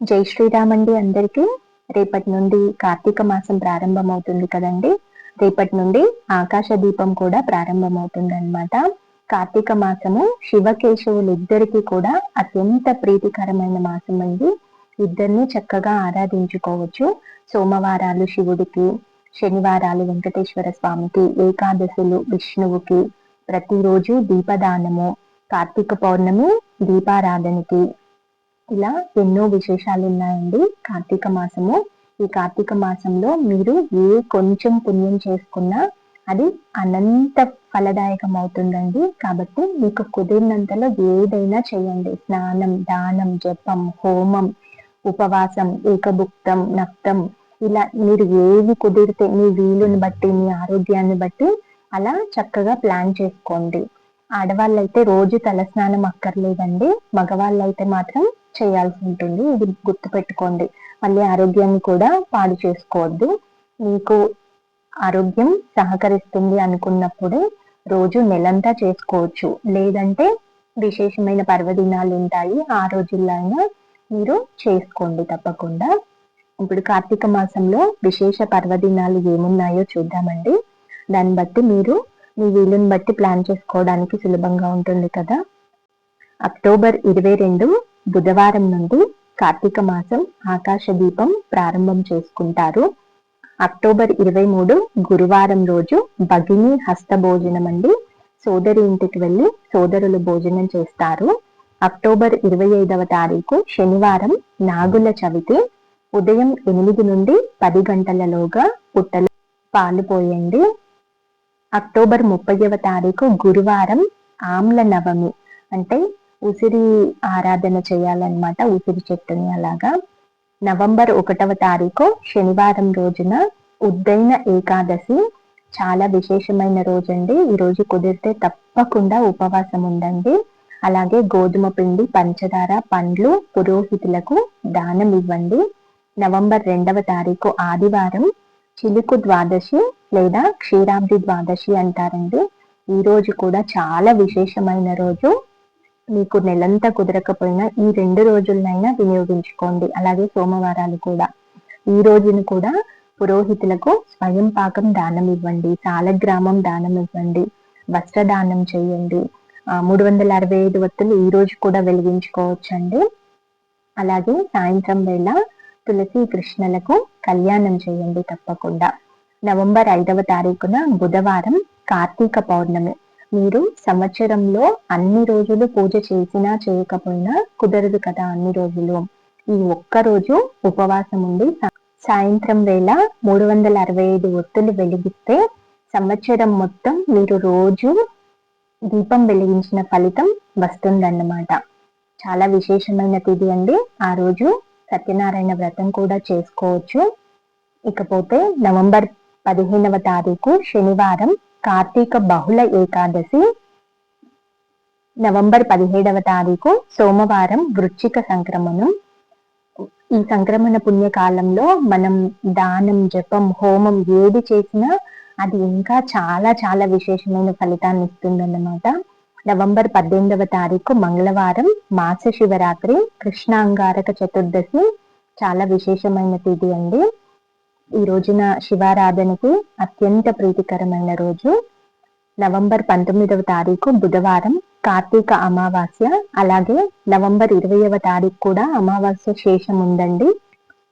జై శ్రీరామ్ అండి అందరికీ. రేపటి నుండి కార్తీక మాసం ప్రారంభమవుతుంది కదండి. రేపటి నుండి ఆకాశ దీపం కూడా ప్రారంభమవుతుంది అనమాట కార్తీక మాసము శివకేశవులు ఇద్దరికి కూడా అత్యంత ప్రీతికరమైన మాసం అండి. ఇద్దరిని చక్కగా ఆరాధించుకోవచ్చు. సోమవారాలు శివుడికి శనివారాలు వెంకటేశ్వర స్వామికి ఏకాదశులు విష్ణువుకి ప్రతిరోజు దీపదానము కార్తీక పౌర్ణమి దీపారాధనకి ఇలా ఎన్నో విశేషాలు ఉన్నాయండి కార్తీక మాసము. ఈ కార్తీక మాసంలో మీరు ఏ కొంచెం పుణ్యం చేసుకున్నా అది అనంత ఫలదాయకం అవుతుందండి కాబట్టి మీకు కుదిరినంతలో ఏదైనా చేయండి. స్నానం దానం జపం హోమం ఉపవాసం ఏకభుక్తం నక్తం ఇలా మీరు ఏవి కుదిరితే మీ వీలుని బట్టి మీ ఆరోగ్యాన్ని బట్టి అలా చక్కగా ప్లాన్ చేసుకోండి. ఆడవాళ్ళైతే రోజు తలస్నానం అక్కర్లేదండి. మగవాళ్ళైతే మాత్రం చేయాల్సి ఉంటుంది. ఇది గుర్తుపెట్టుకోండి. మళ్ళీ ఆరోగ్యాన్ని కూడా పాడు చేసుకోవద్దు. మీకు ఆరోగ్యం సహకరిస్తుంది అనుకున్నప్పుడే రోజు నెలంతా చేసుకోవచ్చు. లేదంటే విశేషమైన పర్వదినాలు ఉంటాయి. ఆ రోజుల్లో అయినా మీరు చేసుకోండి తప్పకుండా. ఇప్పుడు కార్తీక మాసంలో విశేష పర్వదినాలు ఏమున్నాయో చూద్దామండి. దాన్ని బట్టి మీరు మీ వీలుని బట్టి ప్లాన్ చేసుకోవడానికి సులభంగా ఉంటుంది కదా. అక్టోబర్ ఇరవై రెండు బుధవారం నుండి కార్తీక మాసం ఆకాశ దీపం ప్రారంభం చేసుకుంటారు. అక్టోబర్ ఇరవై మూడు గురువారం రోజు భగిని హస్త భోజనం అండి. సోదరి ఇంటికి వెళ్ళి సోదరులు భోజనం చేస్తారు. అక్టోబర్ ఇరవై ఐదవ తారీఖు శనివారం నాగుల చవితి. ఉదయం ఎనిమిది నుండి పది గంటలలోగా పుట్టలు పాలు పోయండి. అక్టోబర్ ముప్పైవ తారీఖు గురువారం ఆమ్ల నవమి. అంటే ఉసిరి ఆరాధన చేయాలన్నమాట ఉసిరి చెట్టుని అలాగా. నవంబర్ ఒకటవ తారీఖు శనివారం రోజున ఉద్దైన ఏకాదశి. చాలా విశేషమైన రోజు అండి ఈ రోజు కుదిరితే తప్పకుండా ఉపవాసం ఉండండి. అలాగే గోధుమ పిండి పంచదార పండ్లు పురోహితులకు దానం ఇవ్వండి. నవంబర్ రెండవ తారీఖు ఆదివారం చిలుకు ద్వాదశి. లేదా క్షీరాబ్ది ద్వాదశి అంటారండి. ఈ రోజు కూడా చాలా విశేషమైన రోజు. మీకు నెలంతా కుదరకపోయినా ఈ రెండు రోజులనైనా వినియోగించుకోండి. అలాగే సోమవారాలు కూడా. ఈ రోజును కూడా పురోహితులకు స్వయం పాకం దానం ఇవ్వండి. సాలగ్రామం దానం ఇవ్వండి. వస్త్రదానం చేయండి. మూడు వందల అరవై ఐదు వత్తులు ఈ రోజు కూడా వెలిగించుకోవచ్చండి. అలాగే సాయంత్రం వేళ తులసి కృష్ణలకు కళ్యాణం చేయండి తప్పకుండా. నవంబర్ ఐదవ తారీఖున బుధవారం కార్తీక పౌర్ణమి. మీరు సంవత్సరంలో అన్ని రోజులు పూజ చేసినా చేయకపోయినా కుదరదు కదా అన్ని రోజులు. ఈ ఒక్క రోజు ఉపవాసం ఉండి సాయంత్రం వేళ మూడు వందల అరవై ఐదు ఒత్తులు వెలిగిస్తే సంవత్సరం మొత్తం మీరు రోజు దీపం వెలిగించిన ఫలితం వస్తుందన్నమాట. చాలా విశేషమైన తిథి అండి. ఆ రోజు సత్యనారాయణ వ్రతం కూడా చేసుకోవచ్చు. ఇకపోతే నవంబర్ పదిహేనవ తారీఖు శనివారం కార్తీక బహుళ ఏకాదశి. నవంబర్ పదిహేడవ తారీఖు సోమవారం వృచ్చిక సంక్రమణం. ఈ సంక్రమణ పుణ్యకాలంలో మనం దానం జపం హోమం ఏది చేసినా అది ఇంకా చాలా చాలా విశేషమైన ఫలితాన్ని ఇస్తుందన్నమాట. నవంబర్ పద్దెనిమిదవ తారీఖు మంగళవారం మాస శివరాత్రి కృష్ణాంగారక చతుర్దశి. చాలా విశేషమైన తిథి అండి. ఈ రోజున శివారాధనకి అత్యంత ప్రీతికరమైన రోజు. నవంబర్ పంతొమ్మిదవ తారీఖు బుధవారం కార్తీక అమావాస్య. అలాగే నవంబర్ ఇరవైవ తారీఖు కూడా అమావాస్య శేషం ఉందండి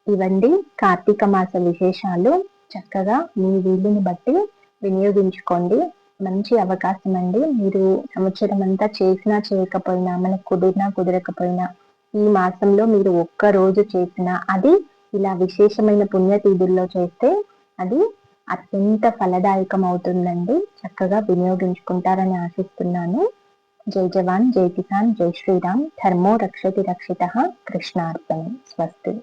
ఇవండి కార్తీక మాస విశేషాలు. చక్కగా మీ వీలుని బట్టి వినియోగించుకోండి. మంచి అవకాశం అండి మీరు సంవత్సరం అంతా చేసినా చేయకపోయినా మనకు కుదిరినా కుదరకపోయినా ఈ మాసంలో మీరు ఒక్క రోజు చేసినా అది ఇలా విశేషమైన పుణ్యతీథుల్లో చేస్తే అది అత్యంత ఫలదాయకం అవుతుందండి చక్కగా వినియోగించుకుంటారని ఆశిస్తున్నాను. జై జవాన్ జై కిసాన్ జై శ్రీరామ్. ధర్మో రక్షతి రక్షిత. కృష్ణార్పణం. స్వస్తి.